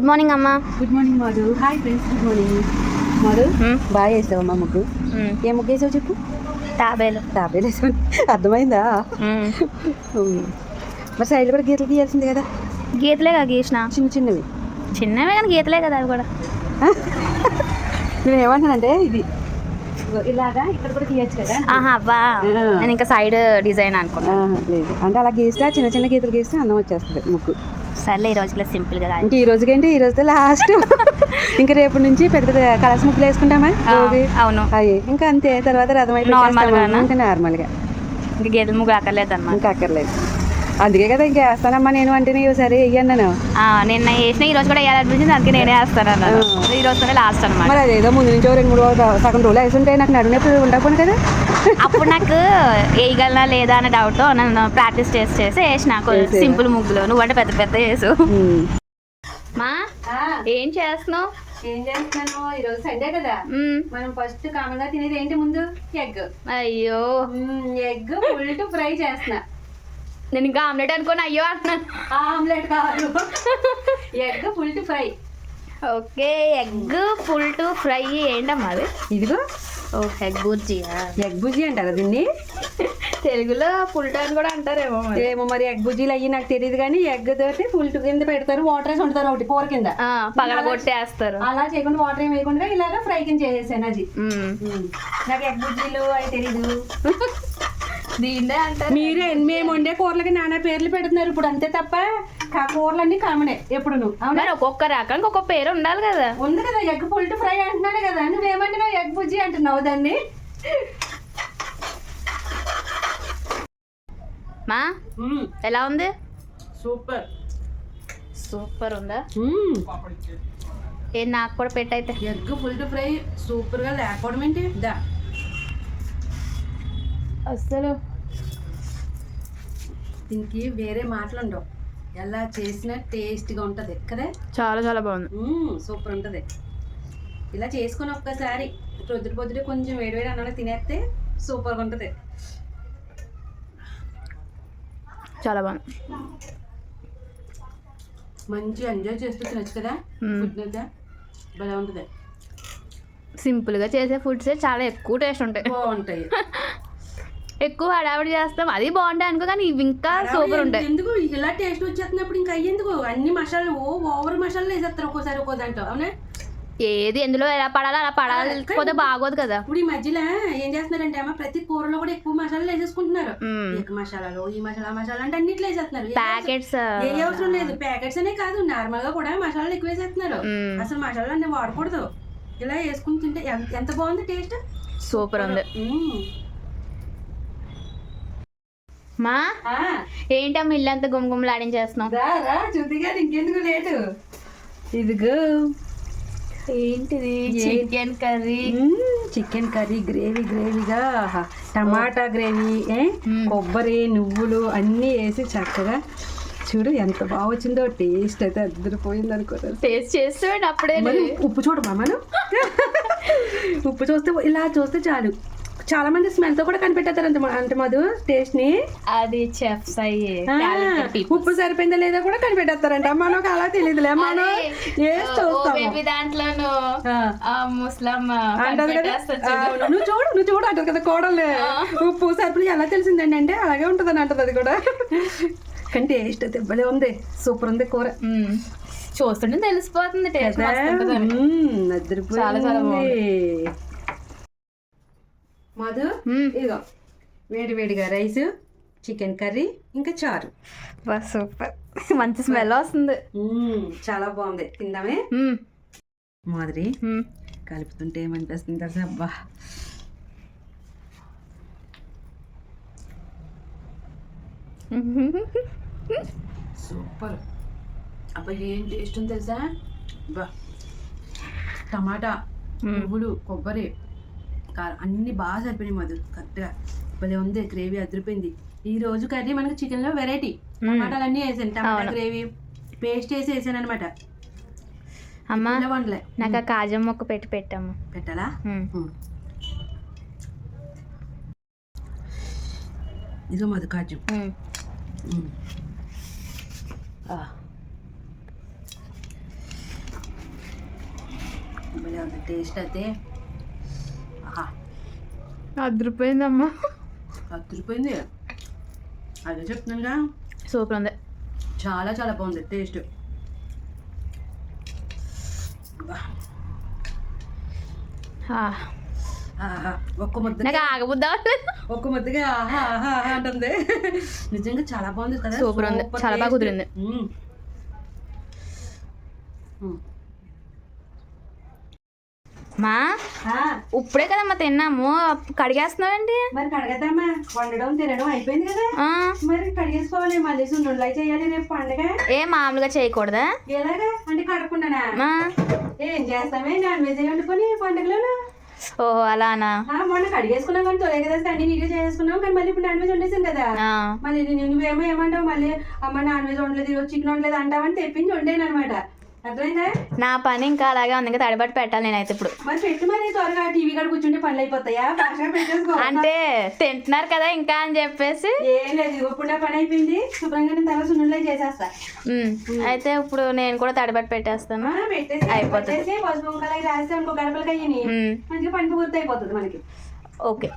Good morning అమ్మా. Good morning Madhu. Hi friends good morning Madhu బాగా వేసావు అమ్మా ముగ్గు? ఏ ముగ్గు వేసావు చెప్పు? తాబేలు. టాబ్లెట్ వేసావు? అర్థమైందా. మరి సైడ్లో కూడా గీతలు గీయాల్సింది కదా? గీతలే కదా గీసిన. చిన్న చిన్నవి. చిన్నవే కానీ గీతలే కదా అవి కూడా. నేను ఏమంటానంటే ఇది. ఇలాగా ఇక్కడ కూడా గీయచ్చు కదా? ఆహా ఆ. నేను ఇంకా సైడ్ డిజైన్ అనుకున్నా. ఆహా, లేదు. అంటే అలా గీస్తే చిన్న చిన్న గీతలు గీస్తే అందం వచ్చేస్తుంది ముగ్గు. సర్లే ఈ రోజులో సింపుల్గా ఇంక ఈ రోజుకేంటి? ఈ రోజుతో లాస్ట్ ఇంకా రేపటి నుంచి పెద్ద పెద్ద కలర్స్ ముగ్గులు వేసుకుంటామా? రోజు? అవును. అవి ఇంకా అంతే తర్వాత రథం Normal గానా? ఇంకా నార్మల్గా ఇంకా గీతల ముగ్గులు అక్కర్లేదు అన్నమాట ఇంకా అక్కర్లేదు అందుకే కదా ఇంకా వేస్తానమ్మా నేను అంటే నీవు సరే వెయ్యన్నాను. ఆ, నిన్న వేసిన ఈ రోజు కూడా వేయాలనిపించింది అందుకే నేనే వేస్తాను అన్నాను. ఈ రోజుతోనే లాస్ట్ అనమాట మరి అదేదో ముందు నుంచి రెండు మూడు రోజులు సగం రోజులు వేసుంటే నాకు నడునప్పుడు ఉండకపోను కదా. అప్పుడు నాకు వేయగలనా లేదా అనే డౌట్ నన్ను ప్రాక్టీస్ చేసి చేసి వేసిన? సింపుల్ ముగ్గులు. నువ్వంటే పెద్ద పెద్ద వేసు. మా ఏం చేస్తున్నావు? ఏం చేస్తున్నాను? ఈరోజు సండే కదా. మనం ఫస్ట్ కామన్గా తినేది ఏంటి ముందు? ఎగ్ అయ్యో. ఎగ్ ఫుల్ టు ఫ్రై చేస్తున్నా. నేను ఇంకా ఆమ్లెట్ అనుకోని అయ్యో అంటున్నాను ఆమ్లెట్ కాదు. Egg full to fry. Okay egg full to fry ఏంటమ్మా అది? ఇదిగో. ఓ ఎగ్ బుర్జియా? ఎగ్ బుజ్జి అంటారా దీన్ని? తెలుగులో ఫుల్ టైం కూడా అంటారేమో ఏమో మరి ఎగ్ బుజ్జీలు అయ్యి నాకు తెలియదు కానీ ఎగ్ తోటి ఫుల్ టు కింద పెడతారు వాటర్ వేసి వండుతారు ఒకటి కూర కింద. ఆ, పగలగొట్టేస్తారు అలా చేయకుండా వాటర్ ఏం వేయకుండా ఇలాగా ఫ్రై కింద చేసేసాను అది. నాకు ఎగ్ బుజ్జీలు అవి తెలీదు. దీన్నే అంటారు మీరే మేము వండే కూరలకి నానా పేర్లు పెడుతున్నారు ఇప్పుడు అంతే తప్ప కూరలన్నీ కామనే ఎప్పుడు అవునా? మరి ఒక్కొక్క రకానికి ఒక్కొక్క పేరు ఉండాలి కదా. ఉంది కదా ఎగ్ పుల్టు ఫ్రై అంటున్నాను కదా నువ్వేమంటున్నావు ఎగ్ బుజ్జి అంటున్నావు దాన్ని? మా ఎలా ఉంది? సూపర్. సూపర్ ఉందా? ఏ నాకు కూడా పెట్టయితే ఎగ్ పుల్టు ఫ్రై సూపర్గా లేకపోవడం ఏంటి? దా. అసలు దీనికి వేరే మాటలు ఉండవు ఎలా చేసినా టేస్ట్గా ఉంటుంది. కదా? చాలా చాలా బాగుంది. సూపర్ ఉంటుంది. ఇలా చేసుకొని ఒక్కసారి పొద్దున పొద్దున కొంచెం వేడివేడి అన్నం తినేస్తే సూపర్గా ఉంటుంది. చాలా బాగుంది. మంచిగా ఎంజాయ్ చేస్తూ తినచ్చు కదా. ఫుడ్ అయితే భలే ఉంటుంది. సింపుల్గా చేసే ఫుడ్సే చాలా ఎక్కువ టేస్ట్ ఉంటాయి. బాగుంటాయి. ఎక్కువ హడావిడి చేస్తాం. అది బాగుంటాయి అనుకో కానీ ఇవి ఇంకా సూపర్ ఉంటాయి. ఎందుకు? ఇలా టేస్ట్ వచ్చేస్తున్నప్పుడు ఇంకా అయ్యేందుకు? అన్ని మసాలాలు ఓ ఓవర్ మసాలాలు వేసేస్తారు ఒక్కోసారి ఒక్కో దాంట్లో అవునా? ఏది ఎందులో ఎలా పడాలో అలా పడాలిపోతే బాగోదు కదా. ఇప్పుడు ఈ మధ్యలో ఏం చేస్తున్నారంటే అమ్మ ప్రతి కూరలో కూడా ఎక్కువ మసాలాలు వేసేసుకుంటున్నారు. ఎగ్ మసాలాలు ఈ మసాలా మసాలా అంటే అన్నిట్లో వేసేస్తున్నారు. ప్యాకెట్స్ ఏ అవసరం లేదు. ప్యాకెట్స్ అనే కాదు నార్మల్గా కూడా మసాలాలు ఎక్కువ వేసేస్తున్నారు. అసలు మసాలాలు అన్ని వాడకూడదు. ఇలా వేసుకుని తింటే ఎంత- ఎంత బాగుంది టేస్ట్? సూపర్ ఉంది. మా? ఏంటమ్మా ఇల్లు అంతా గుమ్గుమ్మలు ఆడించేస్తున్నావు రా రా చూద్దిగా ఇంకెందుకు లేటు? ఇదిగో. ఏంటిది? Chicken curry. Chicken curry gravy గ్రేవీగా టమాటా గ్రేవీ. కొబ్బరి నువ్వులు అన్నీ వేసి చక్కగా చూడు ఎంత బాగా వచ్చిందో టేస్ట్ అయితే అద్దరిపోయింది అనుకోలేదు టేస్ట్ చేస్తే అప్పుడే ఉప్పు చూడమా మనం ఉప్పు చూస్తే ఇలా చూస్తే చాలు. చాలా మంది స్మెల్తో కూడా కనిపెట్టేస్తారు అంత అంటే మధు టేస్ట్ని. అది చెఫ్స్ అయ్యే ఉప్పు సరిపోయిందా లేదా కూడా కనిపెట్టేస్తారంట. మనకు అలా తెలియదులే. మనం దాంట్లోను నువ్వు చూడు నువ్వు చూడు అంటది కదా కోడలు. ఉప్పు సరుపులు ఎలా తెలిసిందండి అంటే అలాగే ఉంటుందని అంటది అది కూడా. కానీ టేస్ట్ భలే ఉంది. సూపర్ ఉంది కూర. చూస్తుంటే తెలిసిపోతుంది టేస్ట్. చాలా చాలా మధు ఇదిగో వేడి వేడిగా రైస్ చికెన్ కర్రీ ఇంకా చారు. సూపర్. మంచి స్మెల్ వస్తుంది. చాలా బాగుంది. తిందామే. మాదిరి. కలుపుతుంటే ఏమనిపిస్తుంది తెలుసా? అబ్బా. సూపర్. అబ్బా ఏం టేస్ట్ ఉంది తెలుసా? బా టమాటా నువ్వులు కొబ్బరి. కారం అన్ని బాగా సరిపోయినాయి మధు కరెక్ట్గా. భలే ఉంది గ్రేవీ అదిరిపోయింది. ఈ రోజు కర్రీ మనకి చికెన్లో వెరైటీ. టమాటాలు అన్నీ వేసాను టమాటా. గ్రేవీ పేస్ట్ వేసి వేసాను అనమాట అమ్మా నాకు ఆ కాజం మొక్క పెట్టి పెట్టాము పెట్టాలా. ఇదిగో మధు కాజు. టేస్ట్ అయితే. అదిరిపోయిందమ్మా. అదిరిపోయింది. అదే చెప్తున్నాగా సూపర్ ఉంది. చాలా చాలా బాగుంది. టేస్ట్. ఒక్క ముద్ద. ఆగబుద్దా ఒక్క ముద్దగా ఆహా ఆహా అంటుంది. నిజంగా చాలా బాగుంది కదా. సూపర్ ఉంది. చాలా బాగా. కుదిరింది. మా? ఇప్పుడే కదమ్మా తిన్నాము. కడిగేస్తున్నావేంటి? మరి కడగద్దామా? వండడం తినడం అయిపోయింది కదా. మరి కడిగేసుకోవాలి మళ్ళీ సున్నుండలు చేయాలి రేపు పండగ. ఏ మామూలుగా చేయకూడదా? ఎలాగా? అంటే కడగకుండానా ఏం చేస్తామే? నాన్ వెజ్ వండుకొని పండుగలోను? ఓహో అలానా? మొన్న కడిగేసుకున్నాం కానీ తొలగే కదా అన్ని నీట్గా చేసుకున్నాం కానీ మళ్ళీ ఇప్పుడు నాన్ వెజ్ వండేసాం కదా. మళ్ళీ నువ్వేమో ఏమంటావు? మళ్ళీ అమ్మ నాన్ వెజ్ వండలేదు చికెన్ వండలేదు అంటావని తెప్పించి వండాను అనమాట నా పని ఇంకా అలాగే ఉంది ఇంకా తడిబట్టి పెట్టాలి నేనైతే ఇప్పుడు. టీవీ కాడ కూర్చుంటే పనులు అయిపోతాయా అంటే తింటున్నారు కదా ఇంకా అని చెప్పేసి. ఏం లేదు ఇప్పుడు నా పని అయిపోయింది. శుభ్రంగా నేను తర్వాత సున్నులే చేసేస్తా. ఉమ్, అయితే ఇప్పుడు నేను కూడా తడిబట్టి పెట్టేస్తాను. అయిపోతుంది. పసుపు ముక్కలకి రాస్తే అనుకో గడపలకి అయ్యి ఉమ్, మంచిగా పని పూర్తి అయిపోతుంది మనకి. ఓకే.